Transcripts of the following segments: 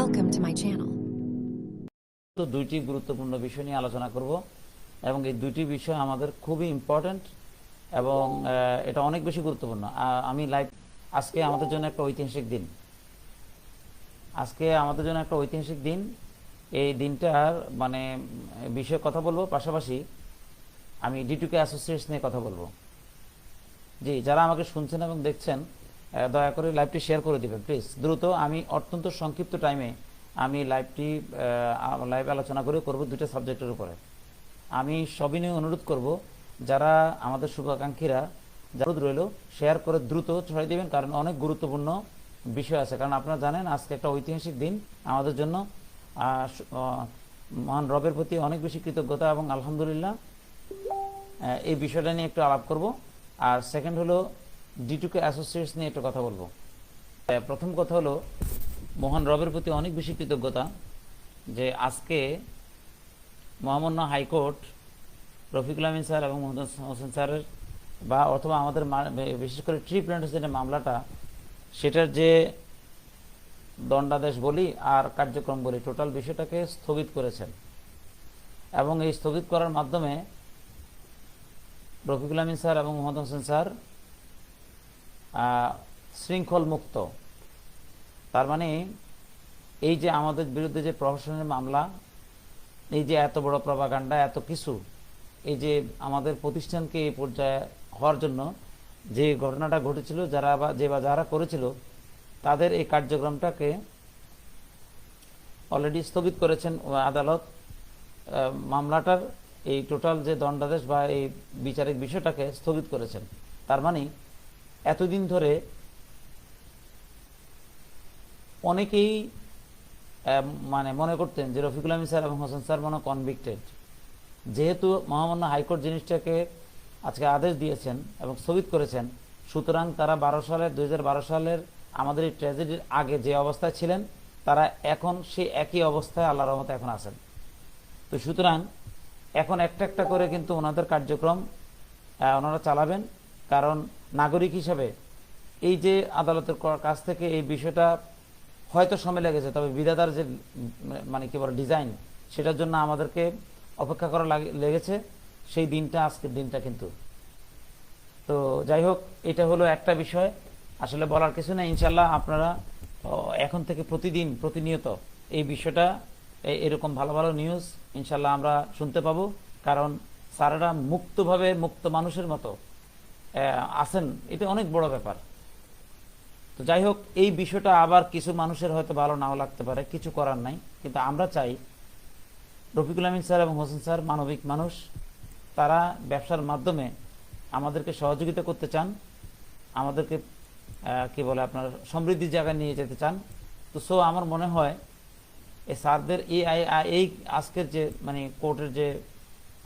Welcome to my channel. তো দুইটি গুরুত্বপূর্ণ বিষয় নিয়ে আলোচনা করব এবং এই দুইটি বিষয় আমাদের খুবই ইম্পর্ট্যান্ট এবং এটা অনেক বেশি গুরুত্বপূর্ণ। আমি লাইভ আজকে আমাদের জন্য একটা ঐতিহাসিক দিন। আজকে আমাদের জন্য একটা ঐতিহাসিক দিন। এই দিনটার মানে বিষয়ে কথা বলব। পাশাপাশি আমি ডিটুকে অ্যাসোসিয়েশন নিয়ে কথা বলব। জি, যারা আমাকে শুনছেন এবং দেখছেন দয়া করে লাইভটি শেয়ার করে দিবেন প্লিজ দ্রুত আমি অত্যন্ত সংক্ষিপ্ত টাইমে আমি লাইভটি লাইভ আলোচনা করে করব দুটো সাবজেক্টের উপরে। আমি সবিনয় অনুরোধ করব, যারা আমাদের শুভাকাঙ্ক্ষীরা, যারা রইল শেয়ার করে দ্রুত ছড়িয়ে দেবেন, কারণ অনেক গুরুত্বপূর্ণ বিষয় আছে। কারণ আপনারা জানেন, আজকে একটা ঐতিহাসিক দিন আমাদের জন্য। মহান রবের প্রতি অনেক বেশি কৃতজ্ঞতা এবং আলহামদুলিল্লাহ এই বিষয়টা নিয়ে একটু আলাপ করব। আর সেকেন্ড হলো ডিটুকে অ্যাসোসিয়েটস নিয়ে একটা কথা বলব। প্রথম কথা হলো, মহান রবের প্রতি অনেক বেশি কৃতজ্ঞতা যে আজকে মহামান্য হাইকোর্ট রফিকুল আমিন স্যার এবং মোহাম্মদ হোসেন স্যারের বা অথবা আমাদের বিশেষ করে ট্রি প্ল্যান্টেশনের মামলাটা, সেটার যে দণ্ডাদেশ বলি আর কার্যক্রম বলি, টোটাল বিষয়টাকে স্থগিত করেছেন। এবং এই স্থগিত করার মাধ্যমে রফিকুল আমিন স্যার এবং মোহাম্মদ হোসেন স্যার শৃঙ্খল মুক্ত তার মানে এই যে আমাদের বিরুদ্ধে যে প্রহসনের মামলা, এই যে এত বড় প্রভাকাণ্ডা এত কিছু, এই যে আমাদের প্রতিষ্ঠানকে এই পর্যায়ে হওয়ার জন্য যে ঘটনাটা ঘটেছিল, যারা বা, যে বা যারা করেছিল, তাদের এই কার্যক্রমটাকে অলরেডি স্থগিত করেছেন আদালত। মামলাটার এই টোটাল যে দণ্ডাদেশ বা এই বিচারিক বিষয়টাকে স্থগিত করেছেন। তার মানে এতদিন ধরে অনেকেই মানে মনে করতেন যে রফিকুল আমিন স্যার এবং হোসেন স্যার মনে কনভিক্টেড যেহেতু মহামান্য হাইকোর্ট জিনিসটাকে আজকে আদেশ দিয়েছেন এবং স্থগিত করেছেন, সুতরাং তারা বারো সালের দু হাজার বারো সালের আমাদের এই ট্র্যাজেডির আগে যে অবস্থায় ছিলেন, তারা এখন সেই একই অবস্থায় আল্লাহ রহমতে এখন আছেন। তো সুতরাং এখন একটা একটা করে কিন্তু ওনাদের কার্যক্রম ওনারা চালাবেন, কারণ নাগরিক হিসাবে এই যে আদালতের কাছ থেকে এই বিষয়টা হয়তো সময় লেগেছে, তবে বিধাতার যে মানে কি বলে, ডিজাইন, সেটার জন্য আমাদেরকে অপেক্ষা করা লাগে- লেগেছে। সেই দিনটা, আজকের দিনটা কিন্তু। তো যাই হোক, এটা হলো একটা বিষয়। আসলে বলার কিছু না ইনশাল্লাহ আপনারা এখন থেকে প্রতিদিন প্রতিনিয়ত এই বিষয়টা এরকম ভালো ভালো নিউজ ইনশাল্লাহ আমরা শুনতে পাবো। কারণ স্যারেরা মুক্তভাবে মুক্ত মানুষের মতো আছেন, এটা অনেক বড় ব্যাপার। তো যাই হোক, এই বিষয়টা আবার কিছু মানুষের হয়তো ভালো নাও লাগতে পারে, কিছু করার নাই। কিন্তু আমরা চাই রফিকুল আমিন স্যার এবং হোসেন স্যার মানবিক মানুষ, তারা ব্যবসার মাধ্যমে আমাদেরকে সহযোগিতা করতে চান, আমাদেরকে কি বলে আপনার, সমৃদ্ধির জায়গায় নিয়ে যেতে চান। তো সো আমার মনে হয় এই স্যারদের এই এই আজকের যে মানে কোর্টের যে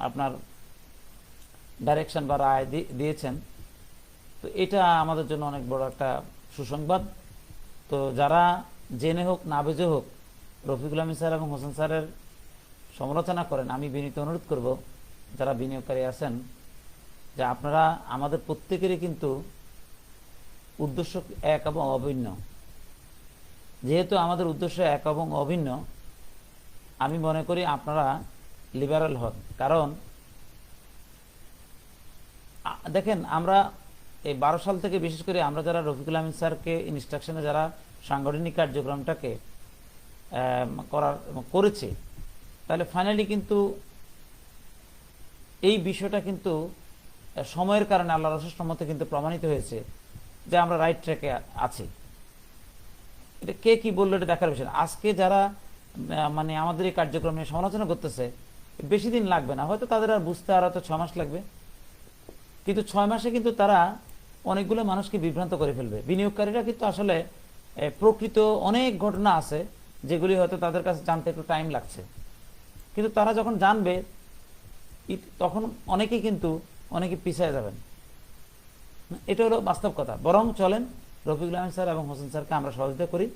আপনার ডাইরেকশন বা রায় দিয়েছেন তো এটা আমাদের জন্য অনেক বড় একটা সুসংবাদ। তো যারা জেনে হোক, না বেজে হোক, রফিকুল আমিন স্যার এবং হোসেন স্যারের সমালোচনা করেন, আমি বিনীত অনুরোধ করব, যারা বিনিয়োগকারী আছেন, যে আপনারা আমাদের প্রত্যেকেরই কিন্তু উদ্দেশ্য এক এবং অভিন্ন। যেহেতু আমাদের উদ্দেশ্য এক এবং অভিন্ন, আমি মনে করি আপনারা লিবারাল হন। কারণ দেখেন, আমরা এই বারো সাল থেকে বিশেষ করে আমরা যারা রফিকুল আমিন স্যারকে ইনস্ট্রাকশনে যারা সাংগঠনিক কার্যক্রমটাকে করার, করেছে, তাহলে ফাইনালি কিন্তু এই বিষয়টা কিন্তু সময়ের কারণে আল্লাহ রসের মতে কিন্তু প্রমাণিত হয়েছে যে আমরা রাইট ট্র্যাকে আছি। এটা কে কি বলল এটা দেখার বিষয় আজকে যারা মানে আমাদের এই কার্যক্রম নিয়ে সমালোচনা করতেছে, বেশি দিন লাগবে না। হয়তো তাদের আর বুঝতে আর হয়তো ছ মাস লাগবে। কিন্তু ছয় মাসে কিন্তু তারা অনেকগুলো মানুষকে বিভ্রান্ত করে ফেলবে। বিনিয়োগকারীরা কিন্তু আসলে প্রকৃত অনেক ঘটনা আছে যেগুলি হয়তো তাদের কাছে জানতে একটু টাইম লাগছে। কিন্তু তারা যখন জানবে তখন অনেকেই কিন্তু অনেকে পিছিয়ে যাবেন। এটা হলো বাস্তব কথা। বরং চলেন, রফিকুল আহমেদ স্যার এবং হোসেন স্যারকে আমরা সহযোগিতা করি।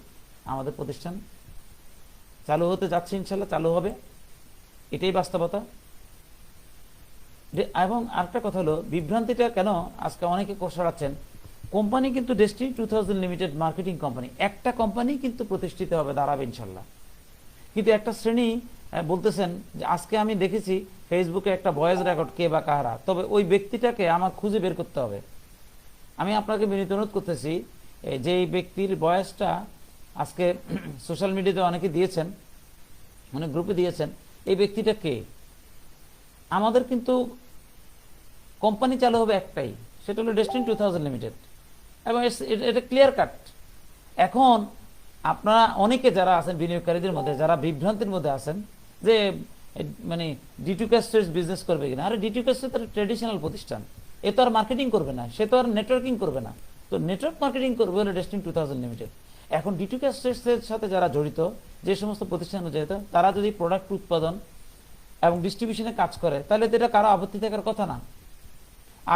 আমাদের প্রতিষ্ঠান চালু হতে যাচ্ছে ইনশাল্লাহ চালু হবে। এটাই বাস্তবতা। এবং আরেকটা কথা হলো, বিভ্রান্তিটা কেন আজকে অনেকে সরাচ্ছেন কোম্পানি কিন্তু destiny two thousand limited marketing company একটা কোম্পানি কিন্তু প্রতিষ্ঠিত হবে, দাঁড়াবে ইনশাল্লাহ। কিন্তু একটা শ্রেণি বলতেছেন যে, আজকে আমি দেখেছি ফেসবুকে একটা ভয়েস রেকর্ড কে বা কাহারা। তবে ওই ব্যক্তিটাকে আমার খুঁজে বের করতে হবে। আমি আপনাকে বিনীত অনুরোধ করতেছি যে এই ব্যক্তির বয়সটা আজকে সোশ্যাল মিডিয়াতে অনেকে দিয়েছেন অনেক গ্রুপে দিয়েছেন, এই ব্যক্তিটা কে? আমাদের কিন্তু কোম্পানি চালু হবে একটাই, সেটা হলো ডেস্টিন টু থাউজেন্ড লিমিটেড এবং এটা- ক্লিয়ার কাট এখন আপনারা অনেকে যারা আছেন বিনিয়োগকারীদের মধ্যে, যারা বিভ্রান্তির মধ্যে আছেন, যে মানে ডিটু ক্যাস্টের বিজনেস করবে কিনা, আরে ডিটু ক্যাস্টের তার ট্রেডিশনাল প্রতিষ্ঠান, এ তো আর মার্কেটিং করবে না, সে তো আর নেটওয়ার্কিং করবে না। তো নেটওয়ার্ক মার্কেটিং করবে হলো ডেস্টিন টু থাউজেন্ড লিমিটেড এখন ডিটু ক্যাস্টের সাথে যারা জড়িত, যে সমস্ত প্রতিষ্ঠান জড়িত তারা যদি প্রোডাক্ট উৎপাদন এবং ডিস্ট্রিবিউশনে কাজ করে, তাহলে তো এটা কারও আপত্তি থাকার কথা না।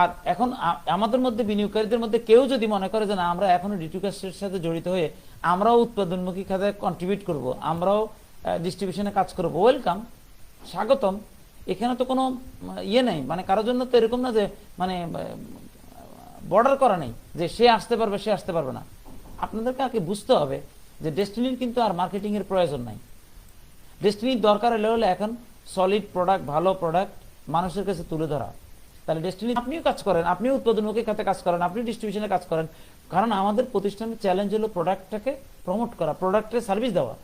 আর এখন আমাদের মধ্যে বিনিয়োগকারীদের মধ্যে কেউ যদি মনে করে যে না, আমরা এখনও ডিটুকাস্টের সাথে জড়িত হয়ে আমরাও উৎপাদনমুখী খাতে কন্ট্রিবিউট করব, আমরাও ডিস্ট্রিবিউশনে কাজ করব ওয়েলকাম স্বাগতম। এখানে তো কোনো ইয়ে নেই মানে কারোর জন্য তো এরকম না যে মানে বর্ডার করা নেই, যে সে আসতে পারবে, সে আসতে পারবে না। আপনাদেরকে আগে বুঝতে হবে যে ডেস্টিনির কিন্তু আর মার্কেটিং এর প্রয়োজন নাই। ডেস্টিনির দরকার হলে হলে এখন সলিড প্রোডাক্ট ভালো প্রোডাক্ট মানুষের কাছে তুলে ধরা। তাহলে ডেস্টিনি আপনিও কাজ করেন, আপনিও উৎপাদনমুখী খাতে কাজ করেন আপনি ডিস্ট্রিবিউশনে কাজ করেন। কারণ আমাদের প্রতিষ্ঠানের চ্যালেঞ্জ হলো প্রোডাক্টটাকে প্রমোট করা প্রোডাক্টের সার্ভিস দেওয়া।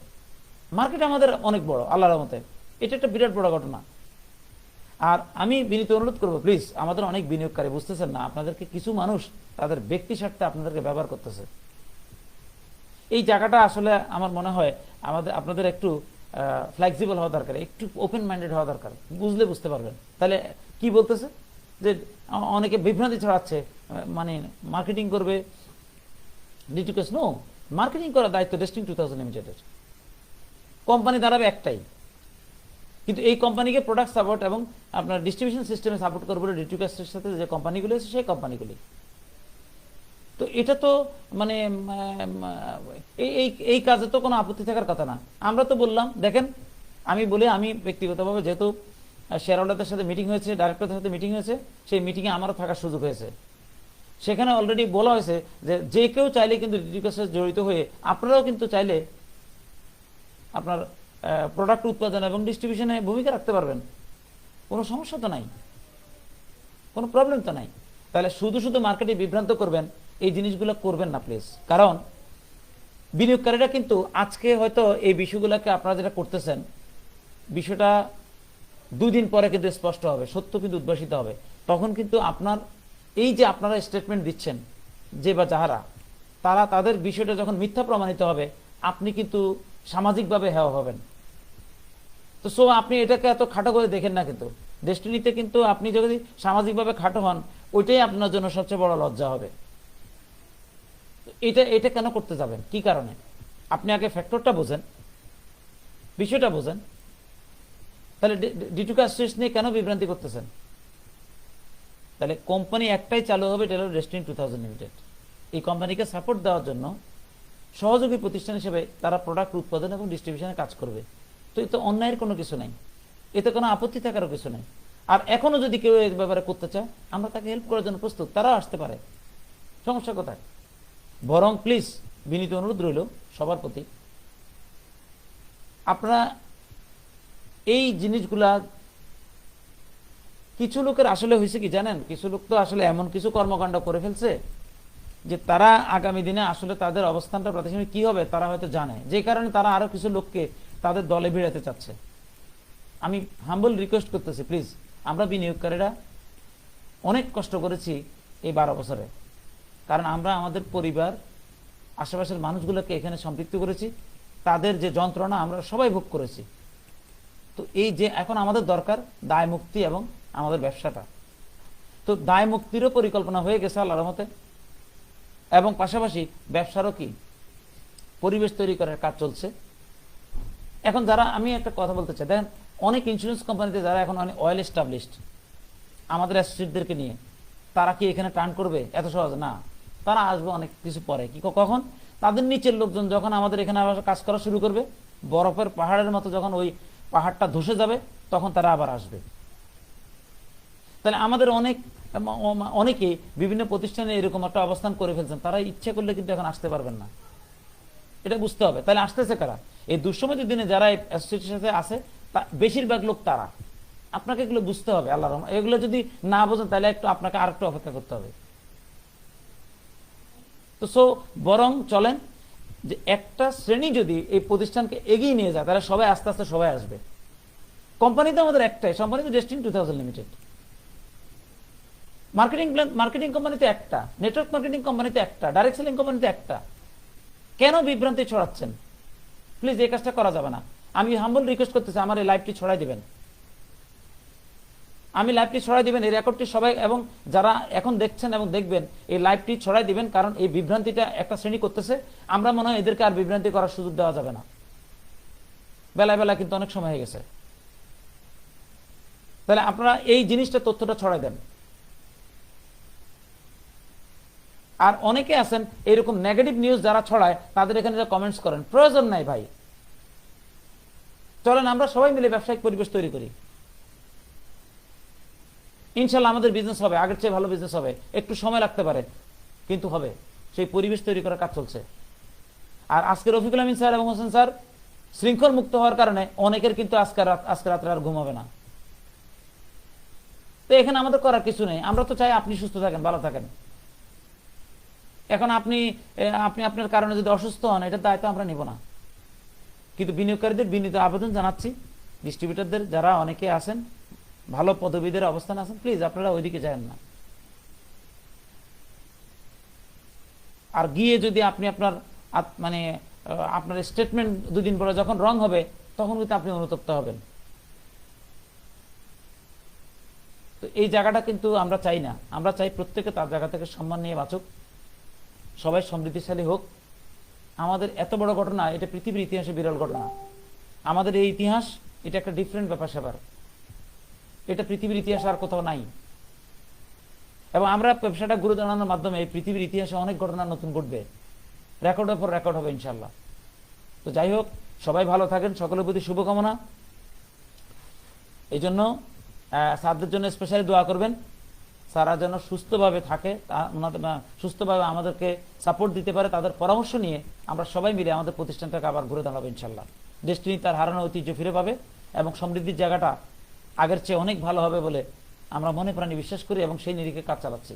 মার্কেট আমাদের অনেক বড়, আল্লাহর মতে এটা একটা বিরাট বড় ঘটনা। আর আমি বিনীত অনুরোধ করব প্লিজ আমাদের অনেক বিনিয়োগকারী বুঝতেছেন না, আপনাদেরকে কিছু মানুষ তাদের ব্যক্তি স্বার্থে আপনাদেরকে ব্যবহার করতেছে। এই জায়গাটা আসলে আমার মনে হয় আমাদের, আপনাদের একটু ফ্লেক্সিবল হওয়া দরকার, একটু ওপেন মাইন্ডেড হওয়া দরকার। বুঝলে বুঝতে পারবেন। তাহলে কি বলতেছে? যে অনেকে বিভ্রান্তি ছড়াচ্ছে মানে মার্কেটিং করবে। ডিটিকেস নো মার্কেটিং করার দায়িত্ব ডেস্টিং টু থাউজেন্ড লিমিটেডের কোম্পানি দাঁড়াবে একটাই। কিন্তু এই কোম্পানিকে প্রোডাক্ট সাপোর্ট এবং আপনার ডিস্ট্রিবিউশন সিস্টেমে সাপোর্ট করবে ডিটিকাসের সাথে যে কোম্পানিগুলো আছে সেই কোম্পানিগুলি তো এটা তো মানে এই এই কাজে তো কোনো আপত্তি থাকার কথা না। আমরা তো বললাম, দেখেন, আমি বলি আমি ব্যক্তিগতভাবে যেহেতু শেয়ার হোল্ডারদের সাথে মিটিং হয়েছে ডাইরেক্টরদের সাথে মিটিং হয়েছে, সেই মিটিংয়ে আমারও থাকার সুযোগ হয়েছে। সেখানে অলরেডি বলা হয়েছে যে যে কেউ চাইলে কিন্তু ডিটিকাসে জড়িত হয়ে আপনারাও কিন্তু চাইলে আপনার প্রোডাক্ট উৎপাদন এবং ডিস্ট্রিবিউশনে ভূমিকা রাখতে পারবেন। কোনো সমস্যা তো নাই। কোনো প্রবলেম তো নাই। তাহলে শুধু শুধু মার্কেটে বিভ্রান্ত করবেন, এই জিনিসগুলো করবেন না প্লিজ কারণ বিনিয়োগকারীরা কিন্তু আজকে হয়তো এই বিষয়গুলোকে আপনারা যেটা করতেছেন, বিষয়টা দুই দিন পরে কিন্তু স্পষ্ট হবে, সত্য কিন্তু উদ্ভাসিত হবে। তখন কিন্তু আপনার, এই যে আপনারা স্টেটমেন্ট দিচ্ছেন, যে বা যাহারা, তারা তাদের বিষয়টা যখন মিথ্যা প্রমাণিত হবে, আপনি কিন্তু সামাজিকভাবে হেওয়া হবেন। তো সো আপনি এটাকে এত খাটো করে দেখেন না কিন্তু। ডেস্টিনিতে কিন্তু আপনি যদি সামাজিকভাবে খাটো হন, ওইটাই আপনার জন্য সবচেয়ে বড় লজ্জা হবে। এটা এটা কেন করতে যাবেন? কি কারণে? আপনি আগে ফ্যাক্টরটা বোঝেন। বিষয়টা বোঝেন। তাহলে ডিটুকা স্ট্রেস নিয়ে কেন বিভ্রান্তি করতেছেন? তাহলে কোম্পানি একটাই চালু হবে, এটা ডেস্টিনি টু থাউজেন্ড লিমিটেড এই কোম্পানিকে সাপোর্ট দেওয়ার জন্য সহযোগী প্রতিষ্ঠান হিসেবে তারা প্রোডাক্ট উৎপাদন এবং ডিস্ট্রিবিউশনে কাজ করবে। তো এতে অন্যায়ের কোনো কিছু নাই। এতে কোনো আপত্তি থাকারও কিছু নেই। আর এখনও যদি কেউ এই ব্যাপারে করতে চায়, আমরা তাকে হেল্প করার জন্য প্রস্তুত। তারাও আসতে পারে। সমস্যা কোথায়? বরং প্লিজ বিনীত অনুরোধ রইল সবার প্রতি। আপনারা এই জিনিসগুলা কিছু লোকের আসলে হয়েছে কি জানেন? কিছু লোক তো আসলে এমন কিছু কর্মকাণ্ড করে ফেলছে যে তারা আগামী দিনে আসলে তাদের অবস্থানটা প্রাতিষ্ঠানিক কি হবে তারা হয়তো জানে। যে কারণে তারা আরও কিছু লোককে তাদের দলে ভিড়াতে চাচ্ছে। আমি হাম্বল রিকোয়েস্ট করতেছি প্লিজ আমরা বিনিয়োগকারীরা অনেক কষ্ট করেছি এই বারো বছরে। কারণ আমরা আমাদের পরিবার, আশেপাশের মানুষগুলোকে এখানে সম্পৃক্ত করেছি। তাদের যে যন্ত্রণা আমরা সবাই ভোগ করেছি। তো এই যে এখন আমাদের দরকার দায় মুক্তি এবং আমাদের ব্যবসাটা। তো দায় মুক্তিরও পরিকল্পনা হয়ে গেছে আল্লাহর মতে এবং পাশাপাশি ব্যবসারও কি পরিবেশ তৈরি করার কাজ চলছে। এখন যারা, আমি একটা কথা বলতে চাই, দেখেন অনেক ইন্স্যুরেন্স কোম্পানিতে যারা এখন অনেক অয়েল এস্টাবলিশড আমাদের অ্যাসোসিয়েটদেরকে নিয়ে, তারা কি এখানে টার্ন করবে? এত সহজ? না। তারা আসবে অনেক কিছু পরে। কি কখন? তাদের নিচের লোকজন যখন আমাদের এখানে আবার কাজ করা শুরু করবে, বরফের পাহাড়ের মতো যখন ওই পাহাড়টা ধসে যাবে, তখন তারা আবার আসবে। তাহলে আমাদের অনেক অনেকেই বিভিন্ন প্রতিষ্ঠানে এরকম একটা অবস্থান করে ফেলছেন, তারা ইচ্ছা করলে কিন্তু এখন আসতে পারবেন না। এটা বুঝতে হবে। তাহলে আসতেছে কারা? এই দুঃসময়ের দিনে যারা সাথে আছে, তা বেশিরভাগ লোক তারা। আপনাকে এগুলো বুঝতে হবে আল্লাহ রহমান এগুলো যদি না বোঝেন, তাহলে একটু আপনাকে আরেকটু অপেক্ষা করতে হবে। তো সো বরং চলেন যে একটা শ্রেণি যদি এই প্রতিষ্ঠানকে এগিয়ে নিয়ে যায়, তাহলে সবাই আস্তে আস্তে সবাই আসবে। কোম্পানি তো আমাদের একটাই কোম্পানি তো destiny two thousand limited marketing plan marketing কোম্পানিতে একটা নেটওয়ার্ক মার্কেটিং কোম্পানিতে একটা ডাইরেক্ট সেলিং কোম্পানিতে একটা। কেন বিভ্রান্তি ছড়াচ্ছেন? প্লিজ এই কাজটা করা যাবে না। আমি হাম্বল রিকোয়েস্ট করতেছি, আমার এই লাইভটি ছড়াই দিবেন। আমি লাইভটি ছড়াই দিবেন, এই রেকর্ডটি সবাই এবং যারা এখন দেখছেন এবং দেখবেন, এই লাইভটি ছড়াই দিবেন, কারণ এই বিভ্রান্তিটা একটা শ্রেণি করতেছে। আমরা মনে হয় এদেরকে আর বিভ্রান্তি করার সুযোগ দেওয়া যাবে না। বেলা বেলা কিন্তু অনেক সময় হয়ে গেছে। তাহলে আপনারা এই জিনিসটা, তথ্যটা ছড়াই দেন। আর অনেকে আছেন, এরকম নেগেটিভ নিউজ যারা ছড়ায়, তাদের এখানে কমেন্টস করেন, প্রয়োজন নাই ভাই। চলেন, আমরা সবাই মিলে ব্যবসায়িক পরিবেশ তৈরি করি। ইনশাল্লাহ আমাদের বিজনেস হবে, আগের চেয়ে ভালো বিজনেস হবে। একটু সময় লাগতে পারে, কিন্তু হবে। সেই পরিবেশ তৈরি করার কাজ চলছে। আর আজকে রফিকুল আমিন স্যার এবং হোসেন স্যার শৃঙ্খল মুক্ত হওয়ার কারণে অনেকের কিন্তু আজকে রাত আজকে রাত্রে আর ঘুম হবে না। তো এখানে আমাদের করার কিছু নেই। আমরা তো চাই আপনি সুস্থ থাকেন, ভালো থাকেন। এখন আপনি আপনি আপনার কারণে যদি অসুস্থ হন, এটার দায়িত্ব আমরা নিব না। কিন্তু বিনিয়োগকারীদের বিনীত আবেদন জানাচ্ছি। ডিস্ট্রিবিউটরদের যারা অনেকে আছেন ভালো পদবীদের অবস্থান আছেন প্লিজ আপনারা ওইদিকে যান না। আর গিয়ে যদি আপনি আপনার মানে আপনার স্টেটমেন্ট দুদিন পরে যখন রং হবে, তখন কিন্তু আপনি অনুতপ্ত হবেন। তো এই জায়গাটা কিন্তু আমরা চাই না। আমরা চাই প্রত্যেকে তার জায়গা থেকে সম্মান নিয়ে বাঁচুক। সবাই সমৃদ্ধিশালী হোক। আমাদের এত বড় ঘটনা, এটা পৃথিবীর ইতিহাসে বিরল ঘটনা। আমাদের এই ইতিহাস, এটা একটা ডিফারেন্ট ব্যাপার স্যাপার এটা পৃথিবীর ইতিহাসে আর কোথাও নাই। এবং আমরা ব্যবসাটা গুরু জানানোর মাধ্যমে পৃথিবীর ইতিহাসে অনেক ঘটনা নতুন ঘটবে। রেকর্ডের পর রেকর্ড হবে ইনশাল্লাহ তো যাই হোক, সবাই ভালো থাকেন, সকলের প্রতি শুভকামনা। এই জন্য স্যারদের জন্য স্পেশালি দোয়া করবেন। সারা যেন সুস্থভাবে থাকে সুস্থভাবে আমাদেরকে সাপোর্ট দিতে পারে, তাদের পরামর্শ নিয়ে আমরা সবাই মিলে আমাদের প্রতিষ্ঠানটাকে আবার ঘুরে দাঁড়াবো ইনশাল্লাহ ডেস্টিনি তার হারানো ঐতিহ্য ফিরে পাবে এবং সমৃদ্ধির জায়গাটা আগের চেয়ে অনেক ভালো হবে বলে আমরা মনে প্রাণী বিশ্বাস করি এবং সেই নিরিখে কাজ চালাচ্ছি।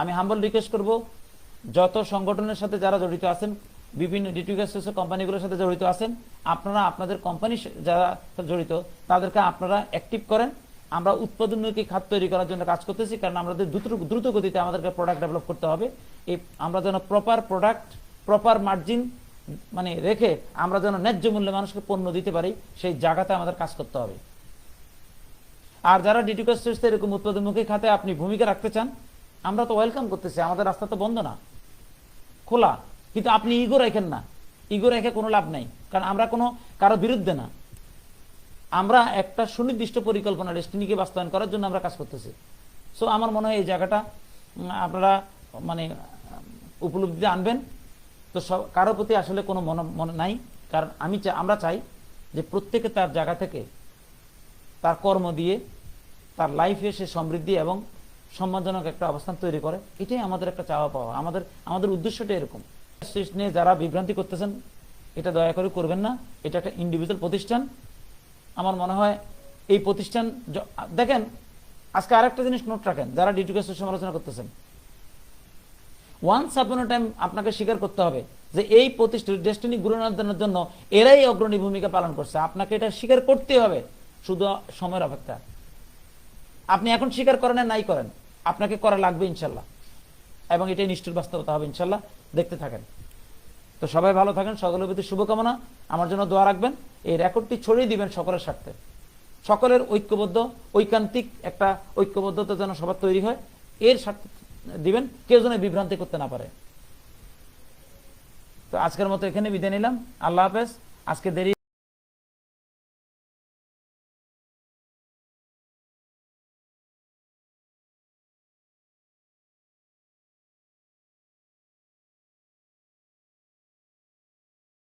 আমি হাম্বল রিকোয়েস্ট করব, যত সংগঠনের সাথে যারা জড়িত আছেন, বিভিন্ন ডিটিউগাস কোম্পানিগুলোর সাথে জড়িত আছেন, আপনারা আপনাদের কোম্পানি যারা জড়িত, তাদেরকে আপনারা অ্যাক্টিভ করেন। আমরা উৎপাদনমুখী খাত তৈরি করার জন্য কাজ করতেছি, কারণ আমাদের দ্রুত দ্রুত গতিতে আমাদেরকে প্রোডাক্ট ডেভেলপ করতে হবে। এই আমরা যেন প্রপার প্রোডাক্ট প্রপার মার্জিন মানে রেখে আমরা যেন ন্যায্য মূল্যে মানুষকে পণ্য দিতে পারি, সেই জায়গাতে আমাদের কাজ করতে হবে। আর যারা ডিটিকাস এরকম উৎপাদনমুখী খাতে আপনি ভূমিকা রাখতে চান, আমরা তো ওয়েলকাম করতেছি। আমাদের রাস্তা তো বন্ধ না। খোলা। কিন্তু আপনি ইগো রাখেন না। ইগো রেখে কোনো লাভ নাই। কারণ আমরা কোনো, কারও বিরুদ্ধে না। আমরা একটা সুনির্দিষ্ট পরিকল্পনা ডেস্টিনিকে বাস্তবায়ন করার জন্য আমরা কাজ করতেছি। সো আমার মনে হয় এই জায়গাটা আপনারা মানে উপলব্ধিতে আনবেন। তো সব কারোর প্রতি আসলে কোনো মনে মনে নাই। কারণ আমি আমরা চাই যে প্রত্যেকে তার জায়গা থেকে তার কর্ম দিয়ে, তার লাইফে সে সমৃদ্ধি এবং সম্মানজনক একটা অবস্থান তৈরি করে। এটাই আমাদের একটা চাওয়া পাওয়া। আমাদের আমাদের উদ্দেশ্যটা এরকম। নিয়ে যারা বিভ্রান্তি করতেছেন, এটা দয়া করে করবেন না। এটা একটা ইন্ডিভিজুয়াল প্রতিষ্ঠান। আমার মনে হয় এই প্রতিষ্ঠান দেখেন, আজকে আরেকটা জিনিস নোট রাখেন, যারা ডিটিকেশন সমালোচনা করতেছেন। ওয়ান্স আপন টাইম আপনাকে স্বীকার করতে হবে যে এই প্রতিষ্ঠান ডেস্টিনি গুরুনাথনের জন্য এরাই অগ্রণী ভূমিকা পালন করছে। আপনাকে এটা স্বীকার করতে হবে। শুধু সময়ের অপেক্ষা। আপনি এখন স্বীকার করেন নাই করেন, আপনাকে করা লাগবে ইনশাল্লাহ। এবং এটাই নিষ্ঠুর বাস্তবতা হবে ইনশাল্লাহ, দেখতে থাকেন। তো সবাই ভালো থাকেন, সকলের প্রতি শুভকামনা। আমার জন্য দোয়া রাখবেন, এই রেকর্ডটি ছড়িয়ে দিবেন সকলের স্বার্থে। সকলের ঐক্যবদ্ধ, ঐকান্তিক একটা ঐক্যবদ্ধতা যেন সবার তৈরি হয়, এর স্বার্থে দিবেন, কেউ যেন বিভ্রান্তি করতে না পারে। তো আজকের মতো এখানে বিদায় নিলাম। আল্লাহ হাফেজ, আজকে দেরি